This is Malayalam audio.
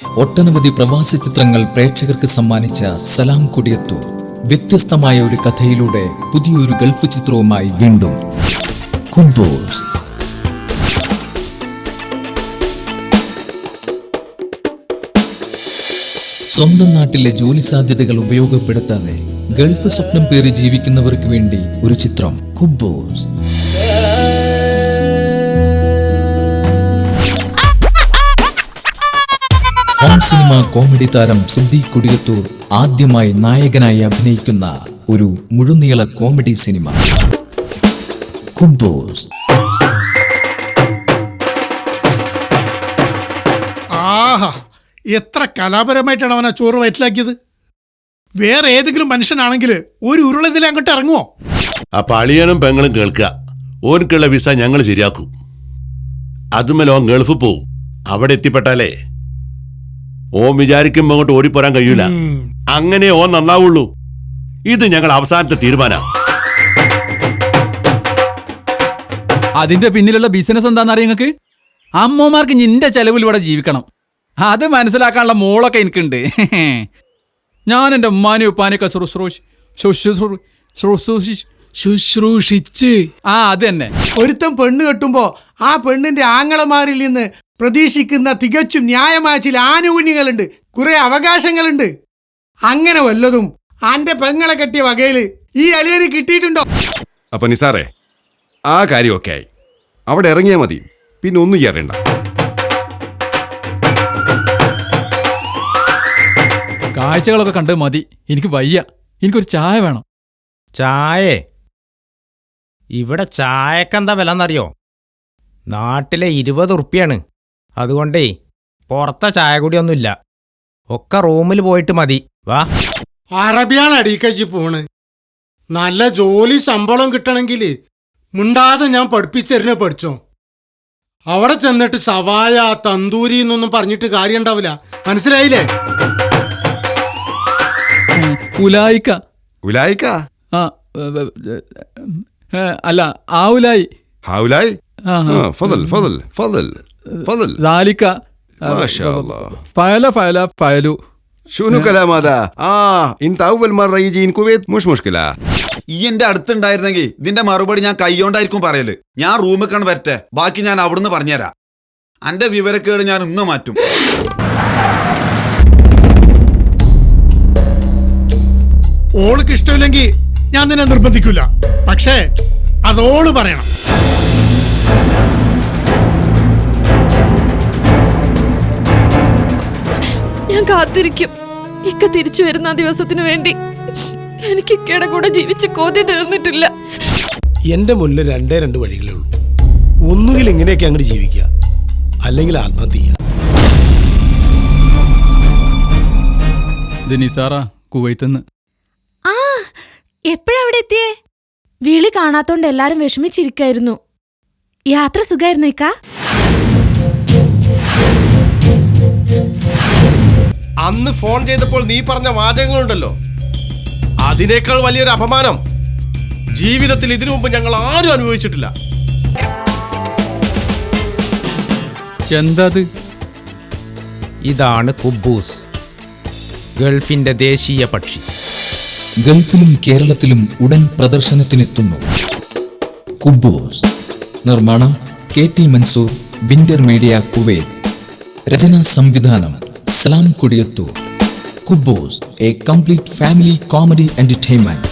ഒട്ടനവധി പ്രവാസി ചിത്രങ്ങൾ പ്രേക്ഷകർക്ക് സമ്മാനിച്ച സലാം കൊടിയത്തൂർ. വ്യത്യസ്തമായ ഒരു കഥയിലൂടെ പുതിയൊരു ഗൾഫ് ചിത്രവുമായി വീണ്ടും കുംബോസ് സ്വന്തം നാട്ടിലെ ജോലി സാധ്യതകൾ ഉപയോഗപ്പെടുത്താതെ ഗൾഫ് സ്വപ്നം പേറി ജീവിക്കുന്നവർക്ക് വേണ്ടി ഒരു ചിത്രം കുബോസ് സിനിമ കോമഡി താരം സിദ്ദീഖ് കൊടിയത്തൂർ ആദ്യമായി നായകനായി അഭിനയിക്കുന്ന ഒരു മുഴുനീള കോമഡി സിനിമ. കുബോസ് ആഹാ എത്ര കലാപരമായിട്ടാണ് അവനാ ആ ചോറ് വയറ്റിലാക്കിയത്? വേറെ ഏതെങ്കിലും മനുഷ്യനാണെങ്കിൽ ഒരു ഉരുളതിൽ അങ്ങോട്ട് ഇറങ്ങുമോ അപ്പൊ അളിയനും പെങ്ങളും കേൾക്കുക. ഓൻക്കുള്ള വിസ ഞങ്ങൾ ശരിയാക്കും. അതുമല്ലോ ഗൾഫ് പോവും. അവിടെ എത്തിപ്പെട്ടാലേ ഓൻ വിചാരിക്കുമ്പോ അങ്ങോട്ട് ഓടിപ്പോരാൻ കഴിയൂല. അങ്ങനെ ഓൻ നന്നാവുള്ളൂ. ഇത് ഞങ്ങൾ അവസാനത്തെ തീരുമാന. അതിന്റെ പിന്നിലുള്ള ബിസിനസ് എന്താണെന്നറിയ നിങ്ങൾക്ക് അമ്മമാർക്ക് നിന്റെ ചെലവിൽ ഇവിടെ ജീവിക്കണം. അത് മനസ്സിലാക്കാനുള്ള മോളൊക്കെ എനിക്കുണ്ട്. ഞാൻ എന്റെ ഉമ്മാനും ഉപ്പാനെയൊക്കെ ശുശ്രൂഷ ശുശ്രൂ- ശുശ്രൂഷി- ശുശ്രൂഷിച്ച്. ആ അത് തന്നെ. ഒരുത്തം പെണ്ണ് കെട്ടുമ്പോ ആ പെണ്ണിന്റെ ആങ്ങളമാരിൽ നിന്ന് പ്രതീക്ഷിക്കുന്ന തികച്ചും ന്യായമായ ചില ആനുകൂല്യങ്ങളുണ്ട്. കുറെ അവകാശങ്ങളുണ്ട്. അങ്ങനെ വല്ലതും അന്റെ പെങ്ങളെ കെട്ടിയ വകയിൽ ഈ അളിയന് കിട്ടിയിട്ടുണ്ടോ? അപ്പൊ നിസാറേ ആ കാര്യമൊക്കെ ആയി അവിടെ ഇറങ്ങിയാൽ മതി. പിന്നെ ഒന്നും ചെയ്യാറേണ്ട കാഴ്ചകളൊക്കെ കണ്ട് മതി. എനിക്ക് വയ്യ. എനിക്കൊരു ചായ വേണം. ചായേ? ഇവിടെ ചായക്കെന്താ വില എന്നറിയോ നാട്ടിലെ ഇരുപത് ഉറുപ്പ്യാണ്. അതുകൊണ്ടേ പുറത്തെ ചായ കുടിയൊന്നുമില്ല ഒക്കെ റൂമിൽ പോയിട്ട് മതി. വാ. അറബിയാണ് അടിക്കഴിച്ച് പോണ്. നല്ല ജോലി ശമ്പളം കിട്ടണമെങ്കിൽ മുണ്ടാതെ ഞാൻ പഠിപ്പിച്ചെറിനെ പഠിച്ചോ. അവിടെ ചെന്നിട്ട് സവായ തന്തൂരി എന്നൊന്നും പറഞ്ഞിട്ട് കാര്യം ഉണ്ടാവില്ല മനസ്സിലായില്ലേ? ഉലായിക്ക. ഉലായിക്ക? ആ അല്ല ആ ഉലായി. ആ آه. ആ ഫദൽ ഫദൽ ഫദൽ ദാലിക്ക ما شاء الله ഫയല ഫയല ഫയലു شنو كلام هذا اه انت اول مره يجي الكويت مش مشكله ഈ എന്റെ അടുത്തുണ്ടായിരുന്നെങ്കിൽ ഇതിന്റെ മറുപടി ഞാൻ കൈയോണ്ടായിരിക്കും പറയല് ഞാൻ റൂമിൽ കണ്ട് വരട്ടെ ബാക്കി ഞാൻ അവിടുന്ന് പറഞ്ഞുതരാം അന്റെ വിവരക്കേട് ഞാൻ ഇന്ന് മാറ്റും ഓൾക്ക് ഇഷ്ടമില്ലെങ്കിൽ ഞാൻ നിന്നെ നിർബന്ധിക്കില്ല പക്ഷേ അതോള് പറയണം ഞാൻ കാത്തിരിക്കും. ഇക്ക തിരിച്ചു വരുന്ന ആ ദിവസത്തിന് വേണ്ടി എനിക്ക് ഇക്കയുടെ കൂടെ ജീവിച്ച് കോതി തീർന്നിട്ടില്ല. എന്റെ മുന്നിൽ രണ്ടേ രണ്ട് വഴികളേ ഉള്ളൂ. ഒന്നുകിൽ ഇങ്ങനെയൊക്കെ അങ്ങോട്ട് ജീവിക്കുക അല്ലെങ്കിൽ ആത്മഹത്യ ചെയ്യുക ഇത് നിസാറ കുവൈത്തുനിന്ന് ആ എപ്പോഴാ അവിടെ എത്തിയേ? വിളി കാണാത്തോണ്ട് എല്ലാരും വിഷമിച്ചിരിക്കായിരുന്നു. യാത്ര സുഖായിരുന്നു ഇക്ക? അന്ന് ഫോൺ ചെയ്തപ്പോൾ നീ പറഞ്ഞ വാചകങ്ങളുണ്ടല്ലോ. അതിനേക്കാൾ വലിയൊരു അപമാനം. ജീവിതത്തിൽ ഇതിനു മുമ്പ് ഞങ്ങൾ ആരും അനുഭവിച്ചിട്ടില്ല. എന്താ അത് ഇതാണ് കുബൂസ് ഗൾഫിന്റെ ദേശീയ പക്ഷി. ഗൾഫിലും കേരളത്തിലും ഉടൻ പ്രദർശനത്തിനെത്തുന്നു. കുബൂസ് നിർമ്മാണം K T Mansoor Winter Media Kuwait രചനാ സംവിധാനം Salam Kodiyathur. Kuboos a complete family comedy entertainment